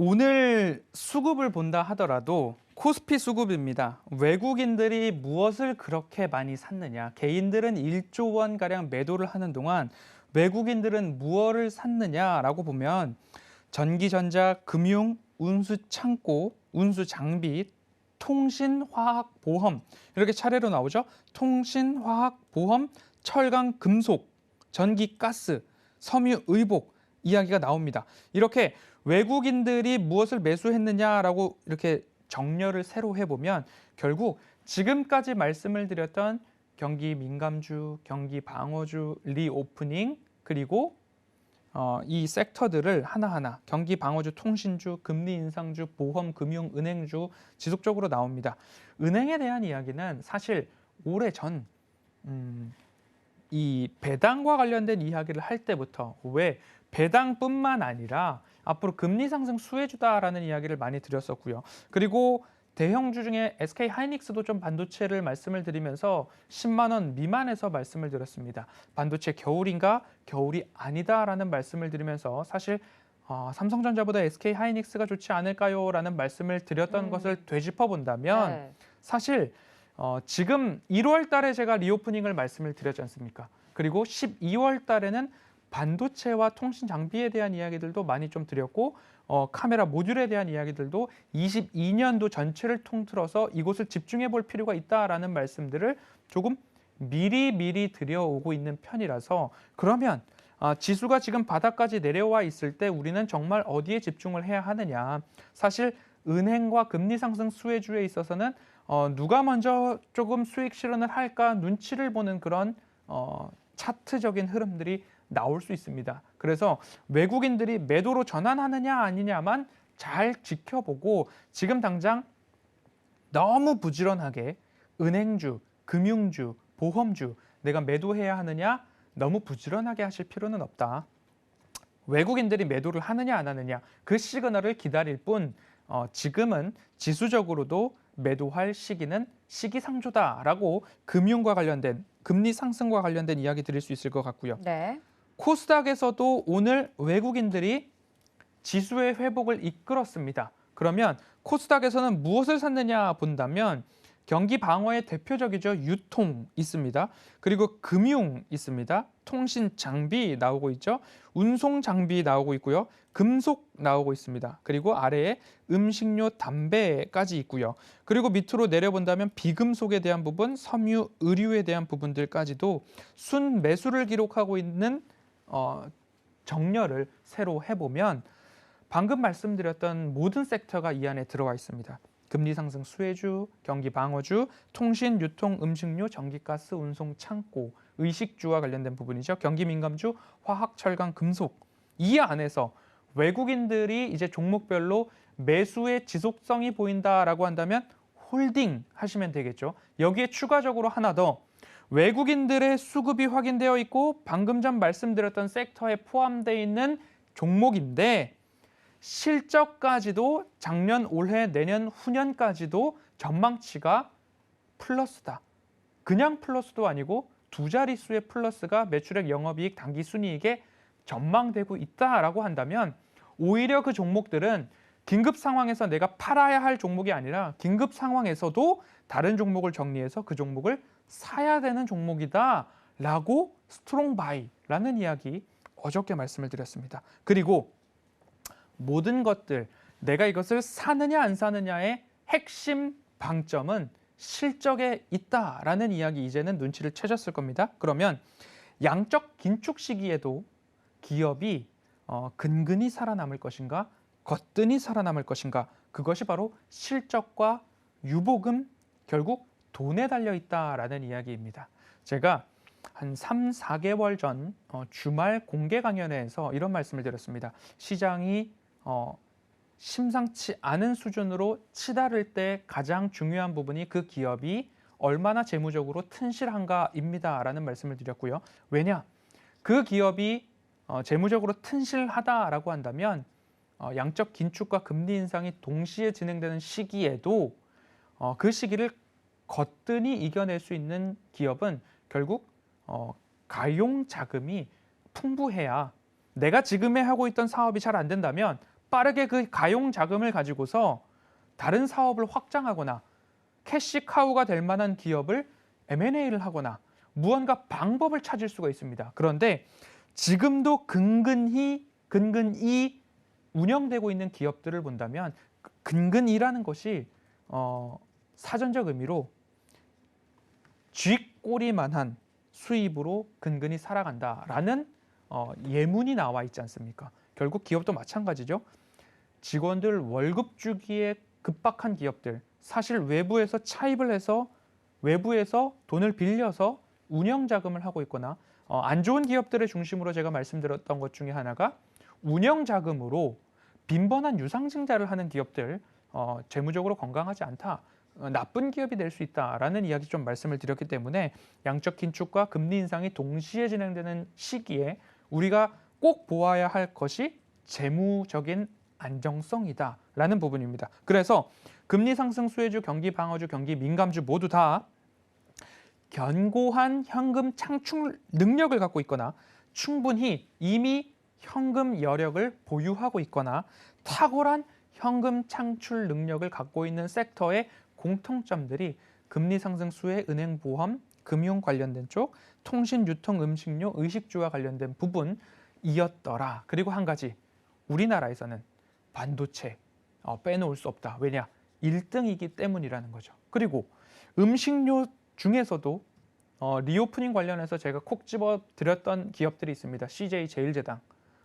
오늘 수급을 본다 하더라도 코스피 수급입니다. 외국인들이 무엇을 그렇게 많이 샀느냐? 개인들은 1조 원 가량 매도를 하는 동안 외국인들은 무엇을 샀느냐라고 보면 전기, 전자, 금융, 운수 창고, 운수 장비, 통신, 화학, 보험 이렇게 차례로 나오죠. 통신, 화학, 보험, 철강, 금속, 전기, 가스, 섬유, 의복 이야기가 나옵니다. 이렇게 외국인들이 무엇을 매수했느냐라고 이렇게 정렬을 새로 해보면 결국 지금까지 말씀을 드렸던 경기 민감주, 경기 방어주, 리오프닝 그리고 어, 이 섹터들을 하나하나 경기 방어주, 통신주, 금리 인상주, 보험, 금융, 은행주 지속적으로 나옵니다. 은행에 대한 이야기는 사실 오래 전 음, 이 배당과 관련된 이야기를 할 때부터 왜 배당뿐만 아니라 앞으로 금리 상승 수혜주다라는 이야기를 많이 드렸었고요. 그리고 대형주 중에 SK 하이닉스도 좀 반도체를 말씀을 드리면서 10만 원 미만에서 말씀을 드렸습니다. 반도체 겨울인가 겨울이 아니다라는 말씀을 드리면서 사실 어, 삼성전자보다 SK 하이닉스가 좋지 않을까요라는 말씀을 드렸던 음. 것을 되짚어 본다면 네. 사실 어, 지금 1월 달에 제가 리오프닝을 말씀을 드렸지 않습니까? 그리고 12월 달에는 반도체와 통신 장비에 대한 이야기들도 많이 좀 드렸고 어, 카메라 모듈에 대한 이야기들도 22년도 전체를 통틀어서 이곳을 집중해 볼 필요가 있다라는 말씀들을 조금 미리 미리 드려오고 있는 편이라서 그러면 아, 지수가 지금 바닥까지 내려와 있을 때 우리는 정말 어디에 집중을 해야 하느냐? 사실 은행과 금리 상승 수혜주에 있어서는 어, 누가 먼저 조금 수익 실현을 할까 눈치를 보는 그런 어, 차트적인 흐름들이 나올 수 있습니다. 그래서 외국인들이 매도로 전환하느냐 아니냐만 잘 지켜보고 지금 당장 너무 부지런하게 은행주, 금융주, 보험주 내가 매도해야 하느냐 너무 부지런하게 하실 필요는 없다. 외국인들이 매도를 하느냐 안 하느냐 그 시그널을 기다릴 뿐 어, 지금은 지수적으로도 매도할 시기는 시기상조다라고 금융과 관련된 금리 상승과 관련된 이야기 드릴 수 있을 것 같고요. 네. 코스닥에서도 오늘 외국인들이 지수의 회복을 이끌었습니다. 그러면 코스닥에서는 무엇을 샀느냐 본다면 경기 방어의 대표적이죠. 유통 있습니다. 그리고 금융 있습니다. 통신 장비 나오고 있죠. 운송 장비 나오고 있고요. 금속 나오고 있습니다. 그리고 아래에 음식료, 담배까지 있고요. 그리고 밑으로 내려본다면 비금속에 대한 부분, 섬유, 의류에 대한 부분들까지도 순 매수를 기록하고 있는 어, 정렬을 새로 해보면 방금 말씀드렸던 모든 섹터가 이 안에 들어와 있습니다. 금리 상승 수혜주, 경기 방어주, 통신, 유통, 음식료, 전기가스, 운송, 창고, 의식주와 관련된 부분이죠. 경기 민감주, 화학, 철강, 금속 이 안에서 외국인들이 이제 종목별로 매수의 지속성이 보인다라고 한다면 홀딩 하시면 되겠죠. 여기에 추가적으로 하나 더 외국인들의 수급이 확인되어 있고 방금 전 말씀드렸던 섹터에 포함되어 있는 종목인데 실적까지도 작년, 올해, 내년, 후년까지도 전망치가 플러스다. 그냥 플러스도 아니고 두 자릿수의 플러스가 매출액, 영업이익, 단기 순이익에 전망되고 있다라고 한다면 오히려 그 종목들은 긴급 상황에서 내가 팔아야 할 종목이 아니라 긴급 상황에서도 다른 종목을 정리해서 그 종목을 사야 되는 종목이다라고 스트롱 바이라는 이야기 어저께 말씀을 드렸습니다. 그리고 모든 것들 내가 이것을 사느냐 안 사느냐의 핵심 방점은 실적에 있다라는 이야기 이제는 눈치를 채셨을 겁니다. 그러면 양적 긴축 시기에도 기업이 어, 근근히 살아남을 것인가 거뜬히 살아남을 것인가 그것이 바로 실적과 유보금 결국 돈에 달려 있다라는 이야기입니다. 제가 한 3, 4개월 전 어, 주말 공개 강연회에서 이런 말씀을 드렸습니다. 시장이 어, 심상치 않은 수준으로 치달을 때 가장 중요한 부분이 그 기업이 얼마나 재무적으로 튼실한가입니다라는 말씀을 드렸고요. 왜냐? 그 기업이 어, 재무적으로 튼실하다라고 한다면 어, 양적 긴축과 금리 인상이 동시에 진행되는 시기에도 어, 그 시기를 거뜬히 이겨낼 수 있는 기업은 결국 어, 가용 자금이 풍부해야 내가 지금에 하고 있던 사업이 잘 안 된다면 빠르게 그 가용 자금을 가지고서 다른 사업을 확장하거나 캐시카우가 될 만한 기업을 M&A를 하거나 무언가 방법을 찾을 수가 있습니다. 그런데 지금도 근근히 근근히 운영되고 있는 기업들을 본다면 그 근근이라는 것이 어, 사전적 의미로 쥐꼬리만한 수입으로 근근히 살아간다라는 어, 예문이 나와 있지 않습니까? 결국 기업도 마찬가지죠. 직원들 월급 주기에 급박한 기업들 사실 외부에서 차입을 해서 외부에서 돈을 빌려서 운영 자금을 하고 있거나 어, 안 좋은 기업들의 중심으로 제가 말씀드렸던 것 중에 하나가 운영 자금으로 빈번한 유상증자를 하는 기업들 어, 재무적으로 건강하지 않다. 어, 나쁜 기업이 될 수 있다라는 이야기 좀 말씀을 드렸기 때문에 양적 긴축과 금리 인상이 동시에 진행되는 시기에 우리가 꼭 보아야 할 것이 재무적인 안정성이다라는 부분입니다. 그래서 금리 상승 수혜주, 경기 방어주, 경기 민감주 모두 다 견고한 현금 창출 능력을 갖고 있거나 충분히 이미 현금 여력을 보유하고 있거나 탁월한 현금 창출 능력을 갖고 있는 섹터의 공통점들이 금리 상승 수혜, 은행 보험, 금융 관련된 쪽, 통신, 유통, 음식료, 의식주와 관련된 부분이었더라. 그리고 한 가지 우리나라에서는 반도체 어, 빼놓을 수 없다. 왜냐? 1등이기 때문이라는 거죠. 그리고 음식료 중에서도 어, 리오프닝 관련해서 제가 콕 집어 드렸던 기업들이 있습니다. CJ 제일제당,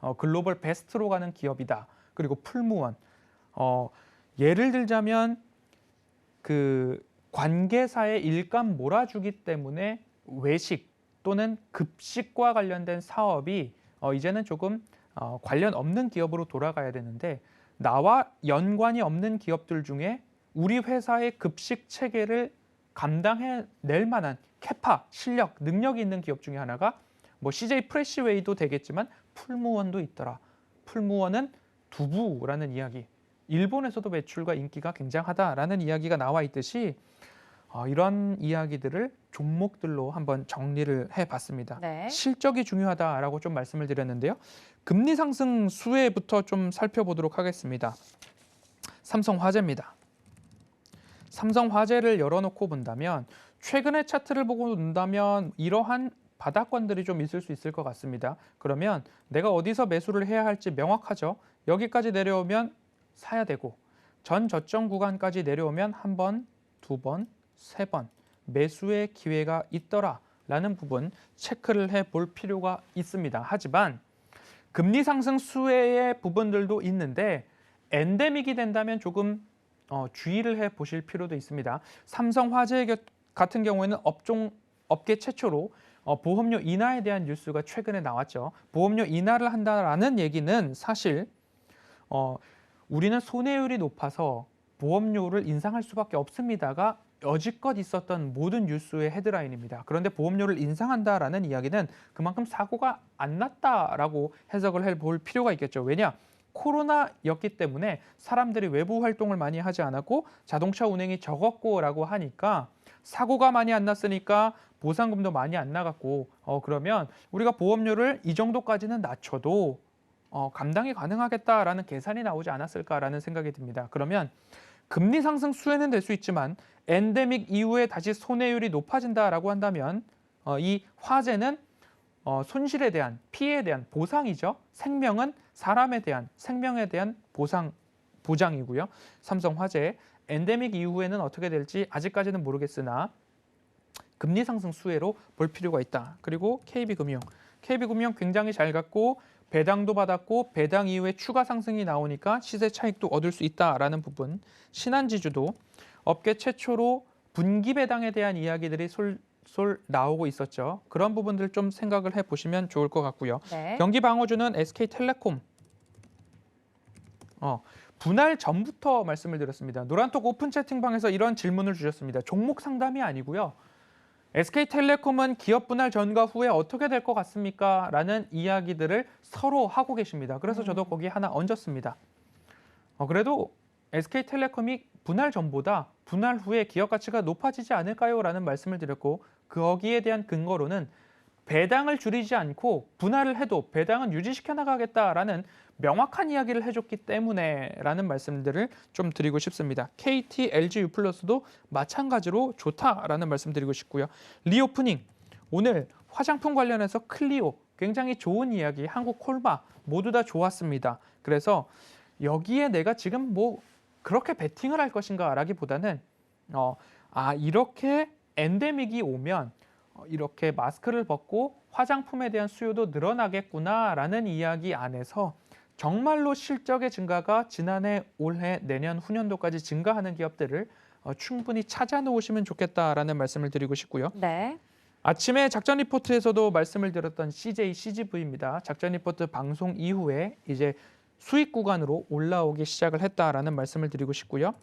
어, 글로벌 베스트로 가는 기업이다. 그리고 풀무원. 어, 예를 들자면 그 관계사의 일감 몰아주기 때문에 외식 또는 급식과 관련된 사업이 어, 이제는 조금 어, 관련 없는 기업으로 돌아가야 되는데 나와 연관이 없는 기업들 중에 우리 회사의 급식 체계를 감당해낼 만한 캐파, 실력, 능력이 있는 기업 중에 하나가 뭐 CJ 프레시웨이도 되겠지만 풀무원도 있더라. 풀무원은 두부라는 이야기. 일본에서도 매출과 인기가 굉장하다라는 이야기가 나와 있듯이 어, 이런 이야기들을 종목들로 한번 정리를 해봤습니다. 네. 실적이 중요하다라고 좀 말씀을 드렸는데요. 금리 상승 수혜부터 좀 살펴보도록 하겠습니다. 삼성화재입니다. 삼성화재를 열어놓고 본다면 최근의 차트를 보고 본다면 이러한 바닥권들이 좀 있을 수 있을 것 같습니다. 그러면 내가 어디서 매수를 해야 할지 명확하죠. 여기까지 내려오면 사야 되고 전 저점 구간까지 내려오면 한 번, 두 번, 세 번 매수의 기회가 있더라 라는 부분 체크를 해 볼 필요가 있습니다. 하지만 금리 상승 수혜의 부분들도 있는데 엔데믹이 된다면 조금 어, 주의를 해 보실 필요도 있습니다. 삼성화재 겨- 같은 경우에는 업종 업계 최초로 어, 보험료 인하에 대한 뉴스가 최근에 나왔죠. 보험료 인하를 한다라는 얘기는 사실 어, 우리는 손해율이 높아서 보험료를 인상할 수밖에 없습니다가 여지껏 있었던 모든 뉴스의 헤드라인입니다. 그런데 보험료를 인상한다라는 이야기는 그만큼 사고가 안 났다라고 해석을 해볼 필요가 있겠죠. 왜냐? 코로나였기 때문에 사람들이 외부 활동을 많이 하지 않았고 자동차 운행이 적었고라고 하니까 사고가 많이 안 났으니까 보상금도 많이 안 나갔고 어 그러면 우리가 보험료를 이 정도까지는 낮춰도 어 감당이 가능하겠다라는 계산이 나오지 않았을까라는 생각이 듭니다. 그러면 금리 상승 수혜는 될 수 있지만 엔데믹 이후에 다시 손해율이 높아진다라고 한다면 어, 이 화재는 어, 손실에 대한 피해에 대한 보상이죠. 생명은 사람에 대한 생명에 대한 보상 보장이고요. 삼성 화재 엔데믹 이후에는 어떻게 될지 아직까지는 모르겠으나 금리 상승 수혜로 볼 필요가 있다. 그리고 KB금융, KB금융 굉장히 잘 갔고 배당도 받았고 배당 이후에 추가 상승이 나오니까 시세 차익도 얻을 수 있다라는 부분. 신한지주도 업계 최초로 분기 배당에 대한 이야기들이 솔 솔 나오고 있었죠. 그런 부분들 좀 생각을 해 보시면 좋을 것 같고요. 네. 경기 방어주는 SK텔레콤. 어, 분할 전부터 말씀을 드렸습니다. 노란톡 오픈 채팅방에서 이런 질문을 주셨습니다. 종목 상담이 아니고요. SK텔레콤은 기업 분할 전과 후에 어떻게 될 것 같습니까? 라는 이야기들을 서로 하고 계십니다. 그래서 저도 거기 하나 얹었습니다. 어, 그래도 SK텔레콤이 분할 전보다 분할 후에 기업 가치가 높아지지 않을까요? 라는 말씀을 드렸고 거기에 대한 근거로는 배당을 줄이지 않고 분할을 해도 배당은 유지시켜 나가겠다라는 명확한 이야기를 해줬기 때문에라는 말씀들을 좀 드리고 싶습니다. KT, LG U+도 마찬가지로 좋다라는 말씀드리고 싶고요. 리오프닝 오늘 화장품 관련해서 클리오 굉장히 좋은 이야기, 한국 콜마 모두 다 좋았습니다. 그래서 여기에 내가 지금 뭐 그렇게 베팅을 할 것인가라기보다는 어, 아 이렇게 엔데믹이 오면 어, 이렇게 마스크를 벗고 화장품에 대한 수요도 늘어나겠구나라는 이야기 안에서 정말로 실적의 증가가 지난해, 올해, 내년, 후년도까지 증가하는 기업들을 어, 충분히 찾아 놓으시면 좋겠다라는 말씀을 드리고 싶고요. 네. 아침에 작전 리포트에서도 말씀을 드렸던 CJ, CGV입니다. 작전 리포트 방송 이후에 이제 수익 구간으로 올라오기 시작을 했다라는 말씀을 드리고 싶고요.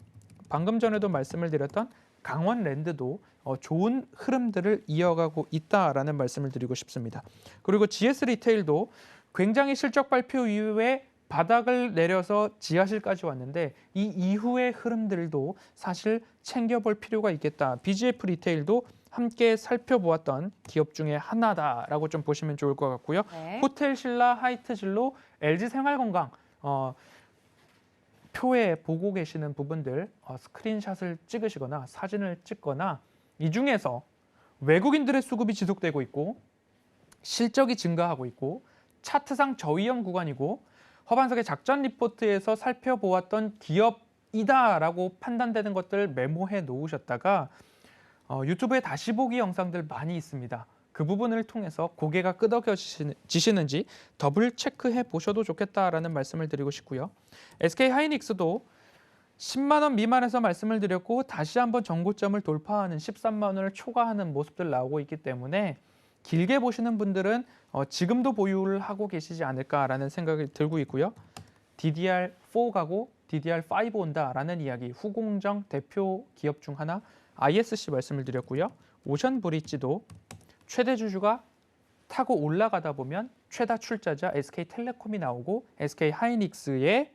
방금 전에도 말씀을 드렸던 강원랜드도 어, 좋은 흐름들을 이어가고 있다라는 말씀을 드리고 싶습니다. 그리고 GS 리테일도 굉장히 실적 발표 이후에 바닥을 내려서 지하실까지 왔는데 이 이후의 흐름들도 사실 챙겨볼 필요가 있겠다. BGF 리테일도 함께 살펴보았던 기업 중에 하나다라고 좀 보시면 좋을 것 같고요. 네. 호텔 신라, 하이트 진로, LG 생활건강 어, 표에 보고 계시는 부분들 어, 스크린샷을 찍으시거나 사진을 찍거나 이 중에서 외국인들의 수급이 지속되고 있고 실적이 증가하고 있고 차트상 저위험 구간이고 허반석의 작전 리포트에서 살펴보았던 기업이다라고 판단되는 것들 메모해 놓으셨다가 어, 유튜브에 다시 보기 영상들 많이 있습니다. 그 부분을 통해서 고개가 끄덕여지시는지 더블 체크해 보셔도 좋겠다라는 말씀을 드리고 싶고요. SK 하이닉스도 10만 원 미만에서 말씀을 드렸고 다시 한번 정고점을 돌파하는 13만 원을 초과하는 모습들 나오고 있기 때문에 길게 보시는 분들은 어, 지금도 보유를 하고 계시지 않을까라는 생각이 들고 있고요. DDR4 가고 DDR5 온다라는 이야기 후공정 대표 기업 중 하나 ISC 말씀을 드렸고요. 오션 브릿지도 최대 주주가 타고 올라가다 보면 최다 출자자 SK텔레콤이 나오고 SK 하이닉스의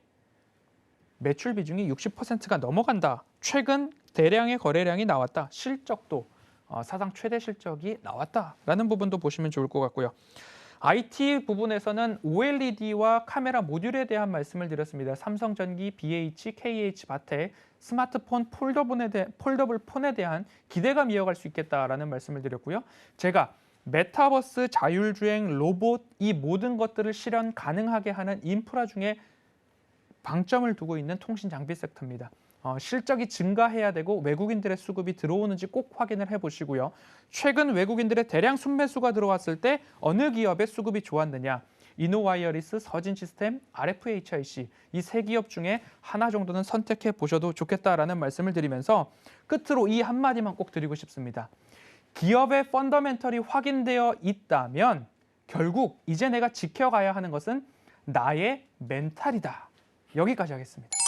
매출 비중이 60%가 넘어간다. 최근 대량의 거래량이 나왔다. 실적도 어, 사상 최대 실적이 나왔다라는 부분도 보시면 좋을 것 같고요. IT 부분에서는 OLED와 카메라 모듈에 대한 말씀을 드렸습니다. 삼성전기, BH, KH, 바텍 스마트폰 폴더블에, 대, 폴더블 폰에 대한 기대감 이어갈 수 있겠다라는 말씀을 드렸고요. 제가 메타버스, 자율주행, 로봇 이 모든 것들을 실현 가능하게 하는 인프라 중에 방점을 두고 있는 통신 장비 섹터입니다. 어, 실적이 증가해야 되고 외국인들의 수급이 들어오는지 꼭 확인을 해보시고요. 최근 외국인들의 대량 순매수가 들어왔을 때 어느 기업의 수급이 좋았느냐? 이노와이어리스, 서진시스템, RFHIC 이 세 기업 중에 하나 정도는 선택해 보셔도 좋겠다라는 말씀을 드리면서 끝으로 이 한마디만 꼭 드리고 싶습니다. 기업의 펀더멘털이 확인되어 있다면 결국 이제 내가 지켜가야 하는 것은 나의 멘탈이다. 여기까지 하겠습니다.